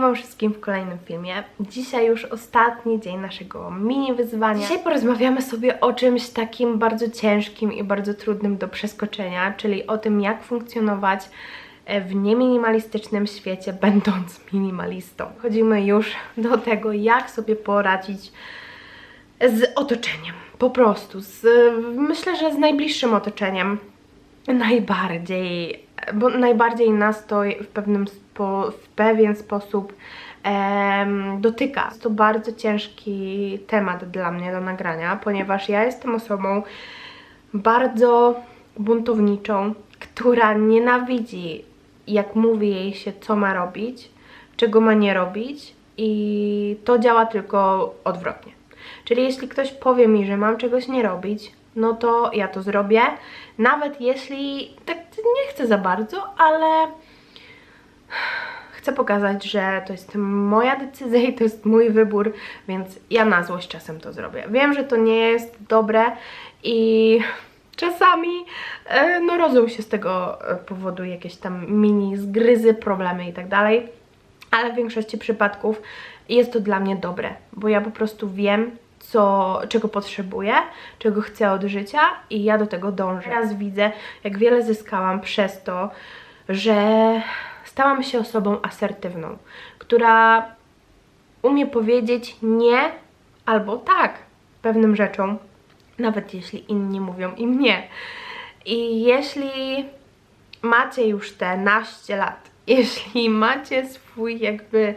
Wam wszystkim w kolejnym filmie. Dzisiaj już ostatni dzień naszego mini wyzwania. Dzisiaj porozmawiamy sobie o czymś takim bardzo ciężkim i bardzo trudnym do przeskoczenia, czyli o tym jak funkcjonować e, w nieminimalistycznym świecie, będąc minimalistą. Chodzimy już do tego, jak sobie poradzić z otoczeniem. Po prostu, z, myślę, że z najbliższym otoczeniem najbardziej, bo najbardziej nas to w, pewnym spo, w pewien sposób em, dotyka. Jest to bardzo ciężki temat dla mnie do nagrania, ponieważ ja jestem osobą bardzo buntowniczą, która nienawidzi, jak mówi jej się, co ma robić, czego ma nie robić i to działa tylko odwrotnie. Czyli jeśli ktoś powie mi, że mam czegoś nie robić, no to ja to zrobię. Nawet jeśli tak nie chcę za bardzo, ale chcę pokazać, że to jest moja decyzja i to jest mój wybór, więc ja na złość czasem to zrobię. Wiem, że to nie jest dobre i czasami e, no rodzą się z tego e, powodu jakieś tam mini zgryzy, problemy i tak dalej, ale w większości przypadków jest to dla mnie dobre, bo ja po prostu wiem, co, czego potrzebuję, czego chcę od życia i ja do tego dążę. Teraz widzę, jak wiele zyskałam przez to, że stałam się osobą asertywną, która umie powiedzieć nie albo tak pewnym rzeczom, nawet jeśli inni mówią im nie. I jeśli macie już te naście lat, jeśli macie swój jakby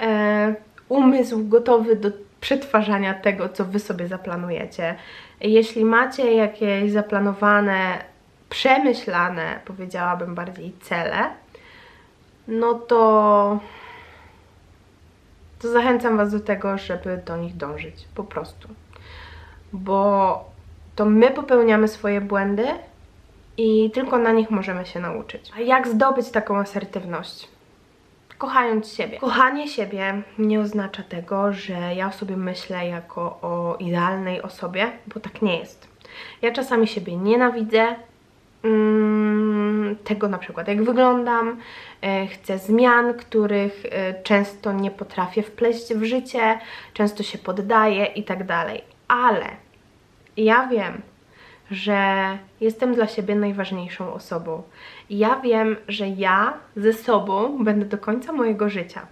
e, umysł gotowy do przetwarzania tego, co Wy sobie zaplanujecie. Jeśli macie jakieś zaplanowane, przemyślane, powiedziałabym bardziej cele, no to, to zachęcam Was do tego, żeby do nich dążyć, po prostu. Bo to my popełniamy swoje błędy i tylko na nich możemy się nauczyć. A jak zdobyć taką asertywność? kochając siebie. Kochanie siebie nie oznacza tego, że ja o sobie myślę jako o idealnej osobie, bo tak nie jest. Ja czasami siebie nienawidzę, mm, tego na przykład jak wyglądam, e, chcę zmian, których e, często nie potrafię wpleść w życie, często się poddaję i tak dalej. Ale ja wiem, że jestem dla siebie najważniejszą osobą. Ja wiem, że ja ze sobą będę do końca mojego życia.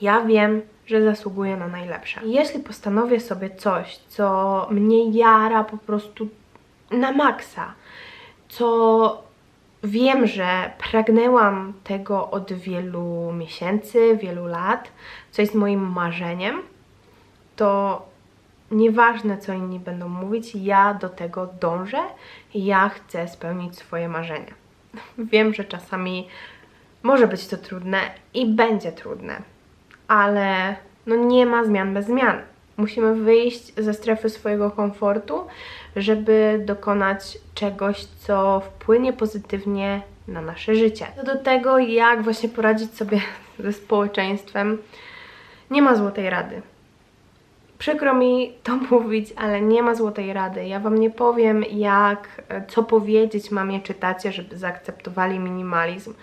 Ja wiem, że zasługuję na najlepsze. Jeśli postanowię sobie coś, co mnie jara po prostu na maksa, co wiem, że pragnęłam tego od wielu miesięcy, wielu lat, co jest moim marzeniem, to nieważne co inni będą mówić, ja do tego dążę ja chcę spełnić swoje marzenia. Wiem, że czasami może być to trudne i będzie trudne, ale no nie ma zmian bez zmian. Musimy wyjść ze strefy swojego komfortu, żeby dokonać czegoś, co wpłynie pozytywnie na nasze życie. Co do tego, jak właśnie poradzić sobie ze społeczeństwem, nie ma złotej rady. Przykro mi to mówić, ale nie ma złotej rady. Ja Wam nie powiem, jak, co powiedzieć mamie czy tacie, żeby zaakceptowali minimalizm.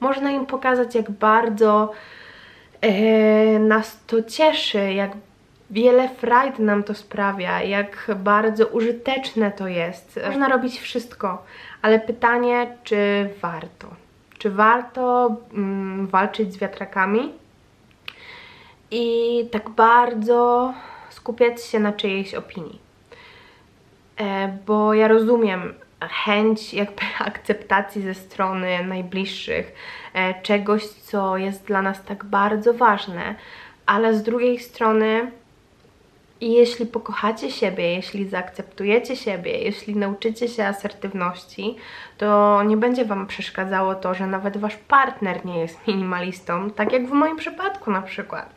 Można im pokazać, jak bardzo e, nas to cieszy, jak wiele frajd nam to sprawia, jak bardzo użyteczne to jest. Można robić wszystko, ale pytanie, czy warto? Czy warto mm, walczyć z wiatrakami? I tak bardzo skupiać się na czyjejś opinii. E, bo ja rozumiem chęć jakby akceptacji ze strony najbliższych, e, czegoś, co jest dla nas tak bardzo ważne, ale z drugiej strony jeśli pokochacie siebie, jeśli zaakceptujecie siebie, jeśli nauczycie się asertywności, to nie będzie Wam przeszkadzało to, że nawet Wasz partner nie jest minimalistą, tak jak w moim przypadku na przykład.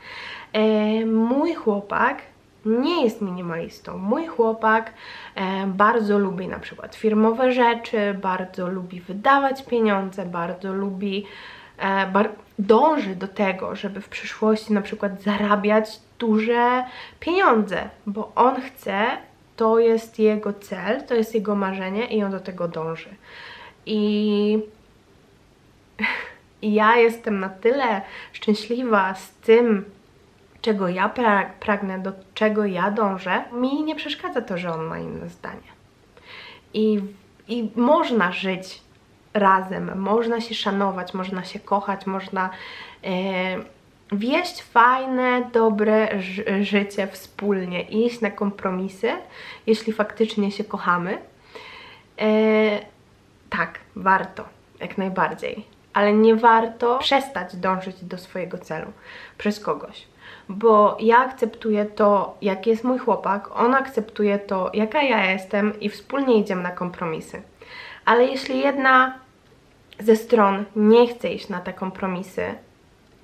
E, mój chłopak nie jest minimalistą. Mój chłopak e, bardzo lubi na przykład firmowe rzeczy, bardzo lubi wydawać pieniądze, bardzo lubi, e, bar dąży do tego, żeby w przyszłości na przykład zarabiać duże pieniądze, bo on chce, to jest jego cel, to jest jego marzenie i on do tego dąży. I ja jestem na tyle szczęśliwa z tym, czego ja pra pragnę, do czego ja dążę, mi nie przeszkadza to, że on ma inne zdanie. I, I można żyć razem, można się szanować, można się kochać, można e, wieść fajne, dobre ży życie wspólnie, iść na kompromisy, jeśli faktycznie się kochamy. E, tak, warto, jak najbardziej. Ale nie warto przestać dążyć do swojego celu przez kogoś. Bo ja akceptuję to, jaki jest mój chłopak, on akceptuje to, jaka ja jestem i wspólnie idziemy na kompromisy. Ale jeśli jedna ze stron nie chce iść na te kompromisy,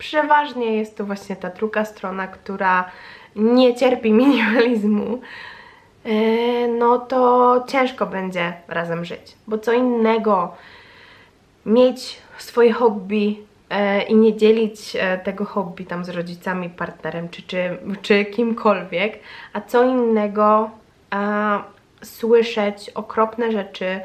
przeważnie jest to właśnie ta druga strona, która nie cierpi minimalizmu, e, no to ciężko będzie razem żyć. Bo co innego mieć swoje hobby e, i nie dzielić e, tego hobby tam z rodzicami, partnerem czy, czy, czy kimkolwiek, a co innego e, słyszeć okropne rzeczy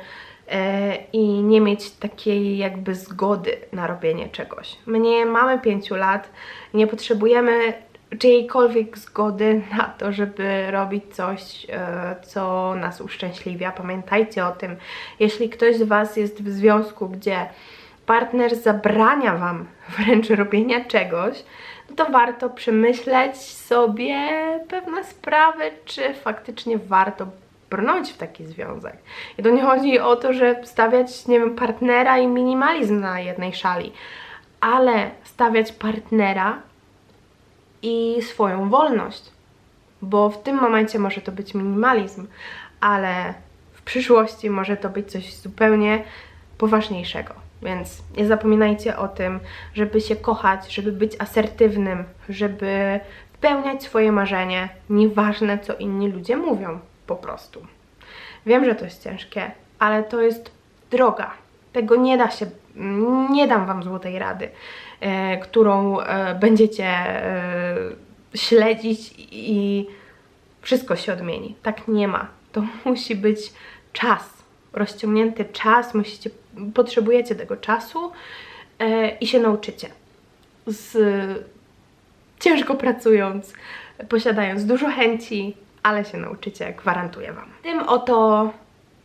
i nie mieć takiej jakby zgody na robienie czegoś. My nie mamy pięciu lat, nie potrzebujemy czyjejkolwiek zgody na to, żeby robić coś, e, co nas uszczęśliwia. Pamiętajcie o tym, jeśli ktoś z Was jest w związku, gdzie partner zabrania Wam wręcz robienia czegoś, no to warto przemyśleć sobie pewne sprawy, czy faktycznie warto brnąć w taki związek. I to nie chodzi o to, że stawiać, nie wiem, partnera i minimalizm na jednej szali, ale stawiać partnera i swoją wolność. Bo w tym momencie może to być minimalizm, ale w przyszłości może to być coś zupełnie poważniejszego. Więc nie zapominajcie o tym, żeby się kochać, żeby być asertywnym, żeby spełniać swoje marzenie, nieważne co inni ludzie mówią, po prostu. Wiem, że to jest ciężkie, ale to jest droga. Tego nie da się, nie dam Wam złotej rady, e, którą e, będziecie e, śledzić i wszystko się odmieni. Tak nie ma. To musi być czas, rozciągnięty czas, musicie, potrzebujecie tego czasu e, i się nauczycie. Z, ciężko pracując, posiadając dużo chęci, ale się nauczycie, gwarantuję Wam. Tym oto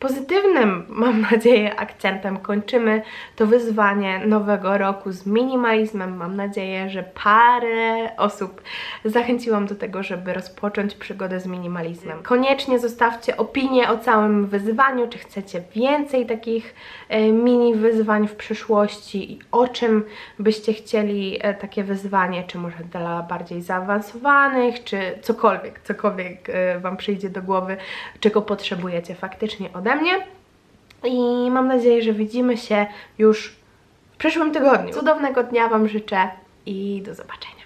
pozytywnym, mam nadzieję, akcentem kończymy to wyzwanie nowego roku z minimalizmem. Mam nadzieję, że parę osób zachęciłam do tego, żeby rozpocząć przygodę z minimalizmem. Koniecznie zostawcie opinię o całym wyzwaniu, czy chcecie więcej takich e, mini wyzwań w przyszłości i o czym byście chcieli e, takie wyzwanie, czy może dla bardziej zaawansowanych, czy cokolwiek, cokolwiek e, Wam przyjdzie do głowy, czego potrzebujecie faktycznie ode mnie. I mam nadzieję, że widzimy się już w przyszłym tygodniu. Cudownego dnia Wam życzę i do zobaczenia.